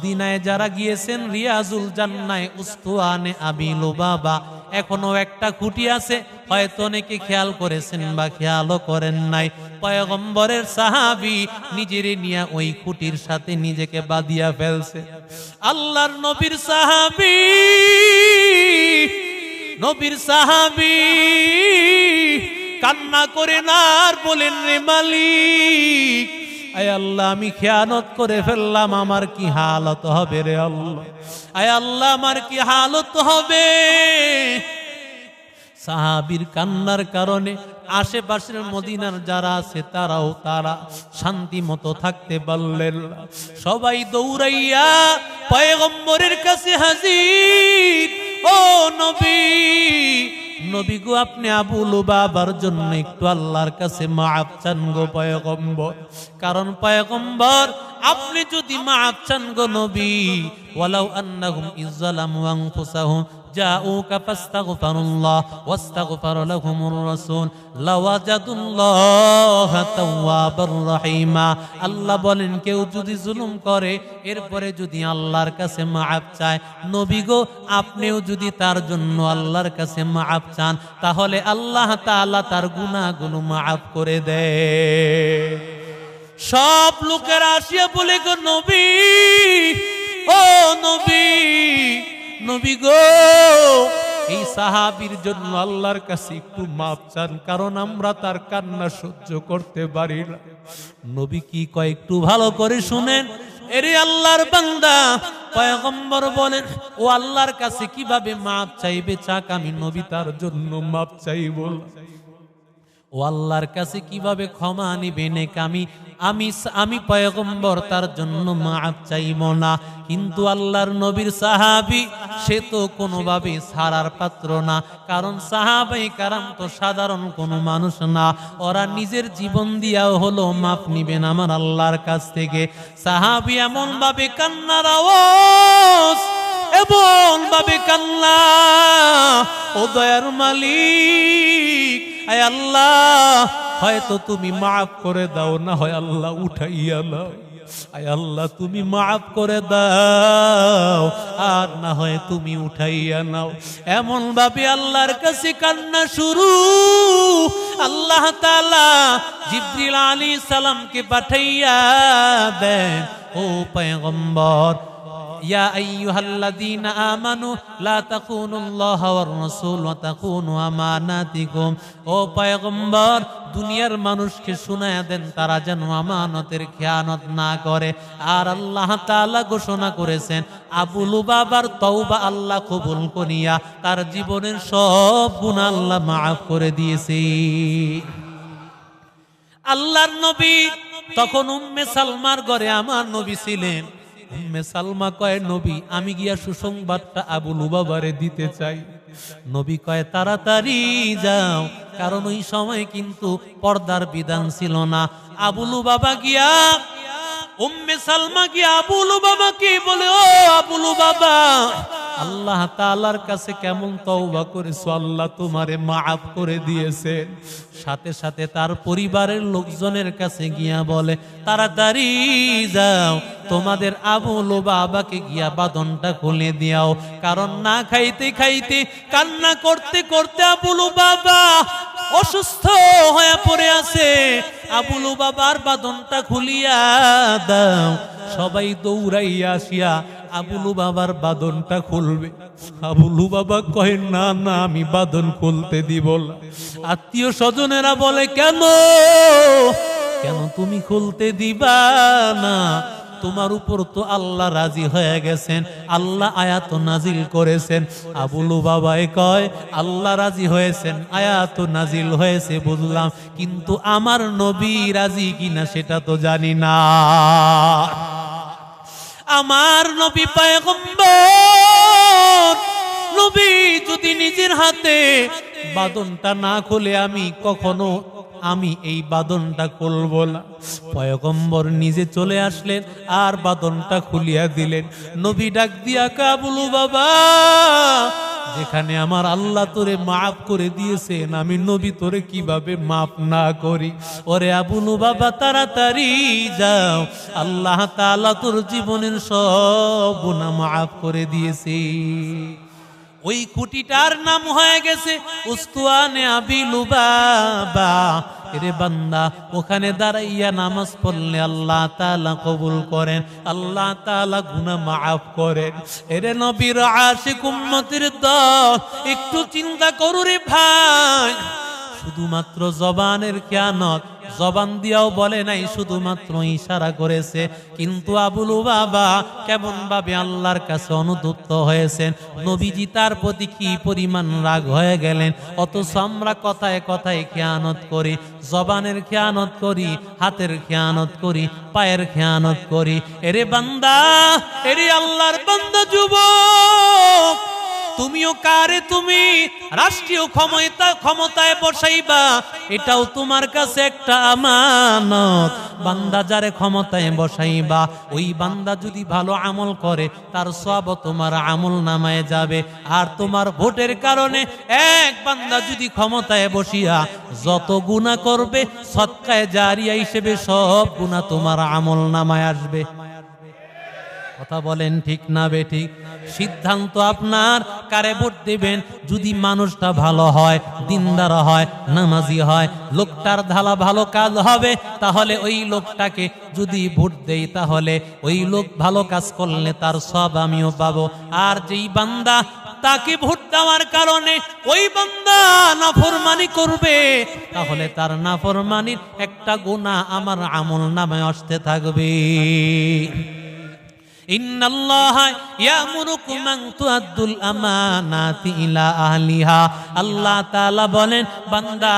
মদিনায় যারা গিয়েছেন রিয়াজুল জান্নায় উস্তুয়ানে আবিলু বাবা এখনও একটা খুঁটি আছে, হয়তো অনেকে খেয়াল করেছেন বা খেয়ালও করেন নাই। পয়গম্বরের সাহাবি নিজের নিয়ে ওই খুঁটির সাথে নিজেকে বাদিয়া ফেলছে। আল্লাহর নবীর সাহাবি নবীর সাহাবি, কান্না করে না আর বলেন, রে মালিক আয় আল্লাহ, আমি খেয়ানত করে ফেললাম, আমার কি হালত হবে রে আল্লাহ? আয় আল্লাহ, আমার কি হালত হবে? সাহাবির কান্নার কারণে আশেপাশের মদিনার যারা আছে, তারাও তারা শান্তি মতো থাকতে পারলেন সবাই দৌড়াইয়া, পয়গম্বরের কাছে হাজির, ও নবী! নবী গো আপনি আবুল বাবার জন্য একটু আল্লাহর কাছে মা চান গো পয়গম্বর। কারণ পয়গম্বর আপনি যদি মাপ চান গো নবী ওয়ালাউ আন্নাহুম ইজ্জালামু আনফুসাহুম جاءوك فاستغفروا الله واستغفر لهم الرسول لوجدوا الله توابا رحيما আল্লাহ বলেন কেউ যদি জুলুম করে এরপরে যদি আল্লাহর কাছে মাআফ চায় নবী গো আপনিও যদি তার জন্য আল্লাহর কাছে মাআফ চান তাহলে আল্লাহ তাআলা তার গুনাহগুলো মাআফ করে দেয় সব লোকেরা আসিয়া বলে, গো নবী, ও নবী নবী গো, এই সাহাবীর জন্য আল্লাহর কাছে একটু মাপ চান, কারণ আমরা তার কান্না সহ্য করতে পারি না। নবী কি কয়, একটু ভালো করে শুনেন। এরে আল্লাহর বান্দা, পয়গম্বর বলেন, ও আল্লাহর কাছে কীভাবে মাপ চাইবে? চাক আমি নবী তার জন্য মাপ চাইব ও আল্লাহর কাছে কীভাবে ক্ষমা নিবে আমি আমি আমি পয়গম্বর, তার জন্য মাপ চাইব না। কিন্তু আল্লাহর নবীর সাহাবি, সে তো কোনোভাবে ছাড়ার পাত্র না। কারণ সাহাবাই কারাম তো সাধারণ কোনো মানুষ না। ওরা নিজের জীবন দিয়াও হলো মাপ নিবেন আমার আল্লাহর কাছ থেকে। সাহাবি এমন ভাবে কান্নার আওয়াজ এমন ভাবে কান্না, ও দয়ার মালিক, আয় আল্লাহ, হয়তো তুমি মাফ করে দাও, না হয় আল্লাহ উঠাইয়া নাও। আয় আল্লাহ, তুমি মাফ করে দাও, আর না হয় তুমি উঠাইয়া নাও। এমন ভাবে আল্লাহর কাছে কান্না শুরু। আল্লাহ তাআলা জিব্রিল আলী সালামকে পাঠাইয়া দেন, ও পয়গম্বর ইয়া আইয়ুহাল্লাযীনা আমানু, লা তাকুনুল্লাহ ওয়ার রাসূল ওয়া তাকুনু আমানাতিকুম। ও দুনিয়ার মানুষকে শুনায় দেন, তারা যেন আমানতের খেয়ানত না করে। আর আল্লাহ তালা ঘোষণা করেছেন আবুল বাবার তৌবা আল্লাহ কবুল করিয়া তার জীবনের সব গুণ আল্লাহ মাফ করে দিয়েছে। আল্লাহর নবী তখন উম্মে সালমার ঘরে আমার নবী ছিলেন। উম্মে সালমা কয়, নবী, আমি গিয়া সুসংবাদটা আবু লুবাবারে দিতে চাই। নবী কয়, তাড়াতাড়ি যাও, কারণ ওই সময় কিন্তু পর্দার বিধান ছিল না। আবুলু বাবা গিয়া, উম্মে সালমা গিয়া আবুলু বাবা কি বলে, ও আবুলু বাবা আল্লাহ তাআলার কাছে কেমন তওবা করেছ? আল্লাহ তোমারে মাফ করে দিয়েছে। সাথে সাথে তার পরিবারের লোকজনের কাছে গিয়া বলে, তাড়াতাড়ি যাও, তোমাদের আবুল বাবাকে গিয়া বাদনটা খুলে দিয়াও। কারণ না খাইতে খাইতে, কান্না করতে করতে আবুলু বাবা অসুস্থ হয়ে পড়ে আছে। আবুলু বাবার বাদনটা খুলিয়া দাও। সবাই দৌড়াইয়া আসিয়া আবুলু বাবার বাদনটা খুলবে। আবুলু বাবা কয়, না না, আমি বাদন খুলতে দিব আত্মীয় স্বজনেরা বলে, কেন? কেন তুমি খুলতে দিবা না? তোমার উপর তো আল্লাহ রাজি হয়ে গেছেন, আল্লাহ আয়াত নাজিল করেছেন। আবুলু বাবাই কয়, আল্লাহ রাজি হয়েছেন, আয়াত নাজিল হয়েছে বুঝলাম, কিন্তু আমার নবী রাজি কিনা সেটা তো জানি না। আমার নবী পায়গম্বর, নবী যদি নিজের হাতে বাদনটা না খুলে, আমি কখনো, আমি এই বাদনটা খুলব না। পয়গম্বর নিজে চলে আসলেন, আর বাদনটা খুলিয়া দিলেন। নবী ডাক দিয়া, কাবুলু বাবা যেখানে আমার আল্লাহ তোরে মাফ করে দিয়েছেন, আমি নবী তোরে কীভাবে মাফ না করি? ওরে আবুনু বাবা তাড়াতাড়ি যাও। আল্লাহ তালা তোর জীবনের সব গুণা মাফ করে দিয়েছে। ওই কুটিটার নাম হয়ে গেছে উস্তুয়ানে আবিলু বাবা রে বান্দা, ওখানে দাঁড়াইয়া নামাজ পড়লে আল্লাহ তাআলা কবুল করেন, আল্লাহ তালা গুনা মাফ করেন। এরে নবীর আশিক উম্মতের দল, একটু চিন্তা করু রে ভাই। শুধুমাত্র জবানের খেয়ানত জবান দিয়াও বলে নাই, শুধুমাত্র ইশারা করেছে, কিন্তু আবুলু বাবা কেমন ভাবে আল্লাহর কাছে অনুদত্ত হয়েছেন? নবীজি তার প্রতি কি পরিমাণ রাগ হয়ে গেলেন? অথচ আমরা কথায় কথায় খেয়ানত করি, জবানের খেয়ানত করি, হাতের খেয়ানত করি, পায়ের খেয়ানত করি। এরে বান্দা, এরে আল্লাহর বান্দা যুবক তুমিও কারে তুমি? রাষ্ট্রীয় ক্ষমতা ক্ষমতায় বসাইবা। এটাও তোমার কাছে একটা আমানত। বান্দা যারে ক্ষমতায় বসাইবা, ওই বান্দা যদি ভালো আমল করে, তার সব তোমার আমল নামায় যাবে। আর তোমার ভোটের কারণে এক বান্দা যদি ক্ষমতায় বসিয়া যত গুণা করবে, সৎকায় জারিয়া হিসেবে সব গুণা তোমার আমল নামায় আসবে। কথা বলেন ঠিক না বে ঠিক সিদ্ধান্ত আপনার, কারে ভোট দেবেন? যদি মানুষটা ভালো হয়, দিনদার হয়, নামাজি হয়, লোকটার ধালা ভালো কাজ হবে, তাহলে ওই লোকটাকে যদি ভোট দেই, তাহলে ওই লোক ভালো কাজ করলে তার সব আমিও পাবো। আর যেই বান্দা তাকে ভোট দেওয়ার কারণে ওই বান্দা নাফরমানি করবে, তাহলে তার নাফরমানির একটা গুণা আমার আমল নামে আসতে থাকবে। إن الله يأمركم أن تؤدوا الأمانات إلى أهلها আল্লাহ তাআলা বলেন বান্দা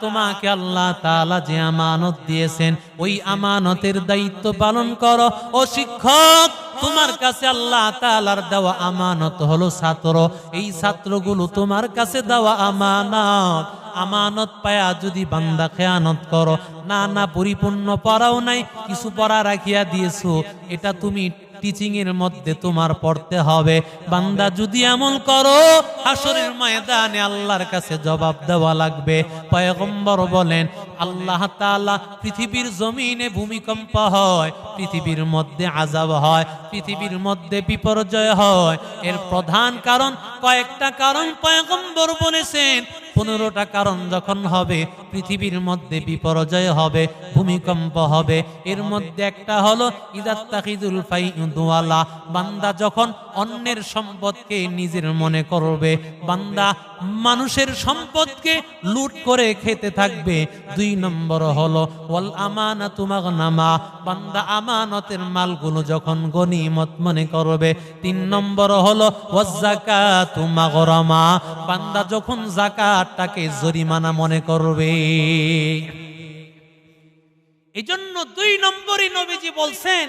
তোমাকে আল্লাহ তাআলা যে আমানত দিয়েছেন ওই আমানতের দায়িত্ব পালন করো ও শিক্ষক তোমার কাছে আল্লাহ তাআলার দেওয়া আমানত হলো ছাত্র এই ছাত্রগুলো তোমার কাছে দেওয়া আমানত আমানত পায়া যদি বান্দা খেয়ানত করো না না পরিপূর্ণ পড়াও নাই কিছু পড়া রাখিয়া দিয়েছো এটা তুমি টিচিং এর মধ্যে তোমার পড়তে হবে। বান্দা, যদি এমন করো হাসরের ময়দানে আল্লাহর কাছে জবাব দেওয়া লাগবে। পয়গম্বর বলেন, আল্লাহ তাআলা পৃথিবীর জমিনে ভূমিকম্প হয়, পৃথিবীর মধ্যে আজাব হয়, পৃথিবীর মধ্যে বিপর্যয় হয়। এর প্রধান কারণ, কয়েকটা কারণ পয়গম্বর বলেছেন। পনেরোটা কারণ যখন হবে, পৃথিবীর মধ্যে বিপর্যয় হবে, ভূমিকম্প হবে। এর মধ্যে একটা হলো ইদাত্তাকিদুল ফাইদুয়ালা বান্দা যখন অন্যের সম্পদকে নিজের মনে করবে, বান্দা মানুষের সম্পদকে লুট করে খেতে থাকবে। দুই নম্বর হলো, ওয়াল আমানা আমানাতু মাগনামা বান্দা আমানতের মালগুলো যখন গনিমত মনে করবে। তিন নম্বর হলো ওয়াজ্জাকাতু মাগরামা বান্দা যখন জাকাতটাকে জরিমানা মনে করবে। এই জন্য দুই নম্বরই নবীজি বলছেন,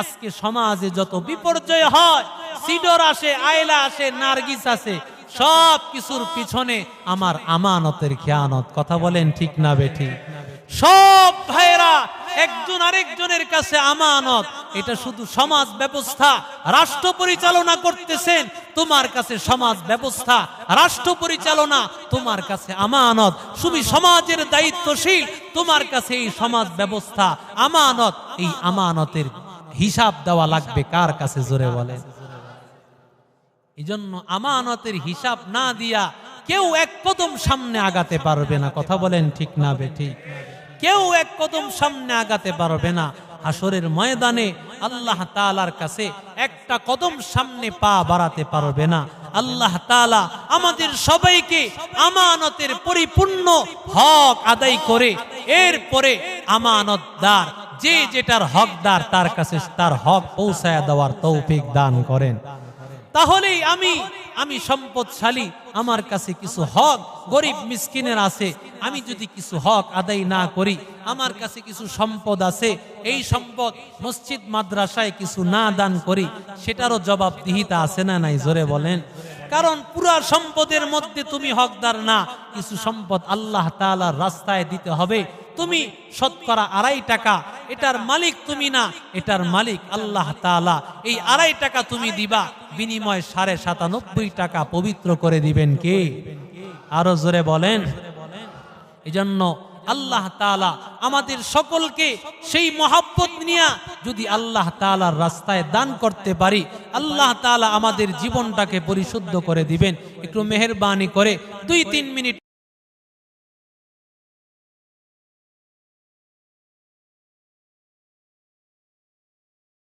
আজকে সমাজে যত বিপর্যয় হয়, সিডর আসে, আয়লা আসে, নার্গিস আসে, সব কিছুর পিছনে আমার আমানতের খেয়ানত। কথা বলেন ঠিক না বেঠি? সব ভাইরা একজন আরেকজনের কাছে আমানত। এটা শুধু সমাজ ব্যবস্থা। রাষ্ট্র পরিচালনা করতেছেন, তোমার কাছে সমাজ ব্যবস্থা। রাষ্ট্র পরিচালনা, তোমার কাছে আমানত। তুমি সমাজের দায়িত্বশীল, তোমার কাছে এই সমাজ ব্যবস্থা। আমানত, এই আমানতের হিসাব দেওয়া লাগবে। কার কাছে জোরে বলেন এই জন্য আমানতের হিসাব না দিয়া কেউ এক কদম সামনে আগাতে পারবে না। কথা বলেন ঠিক না বেঠিক কেউ এক কদম সামনে আগাতে পারবে না। হাসরের ময়দানে আল্লাহ তালার কাছে একটা কদম সামনে পা বাড়াতে পারবে না। আল্লাহ তালা আমাদের সবাইকে আমানতের পরিপূর্ণ হক আদায় করে, এরপরে আমানতদার, যে যেটার হকদার তার কাছে তার হক পৌঁছায় দেওয়ার তৌফিক দান করেন। তাহলেই আমি আমি সম্পদশালী, আমার কাছে কিছু হক, গরিব মিসকিনের আছে, আমি যদি কিছু হক আদায় না করি, আমার কাছে কিছু সম্পদ আছে, এই সম্পদ মসজিদ, মাদ্রাসায় কিছু না দান করি, সেটারও জবাবদিহিতা আছে না নাই? জোরে বলেন। কারণ পুরা সম্পদের মধ্যে তুমি হকদার না, কিছু সম্পদ আল্লাহ তাআলার রাস্তায় দিতে হবে তুমি শতকরা আড়াই টাকা, এটার মালিক তুমি না, এটার মালিক আল্লাহ তাআলা। এই আড়াই টাকা তুমি দিবা, বিনিময় সাড়ে সাতানব্বই টাকা পবিত্র করে দিবেন কে? আরও জোরে বলেন। এজন্য আল্লাহ তাআলা আমাদের সকলকে সেই মহাব্বত নিয়ে যদি আল্লাহ তাআলার রাস্তায় দান করতে পারি, আল্লাহ তাআলা আমাদের জীবনটাকে পরিশুদ্ধ করে দিবেন। একটু মেহেরবানি করে দুই তিন মিনিট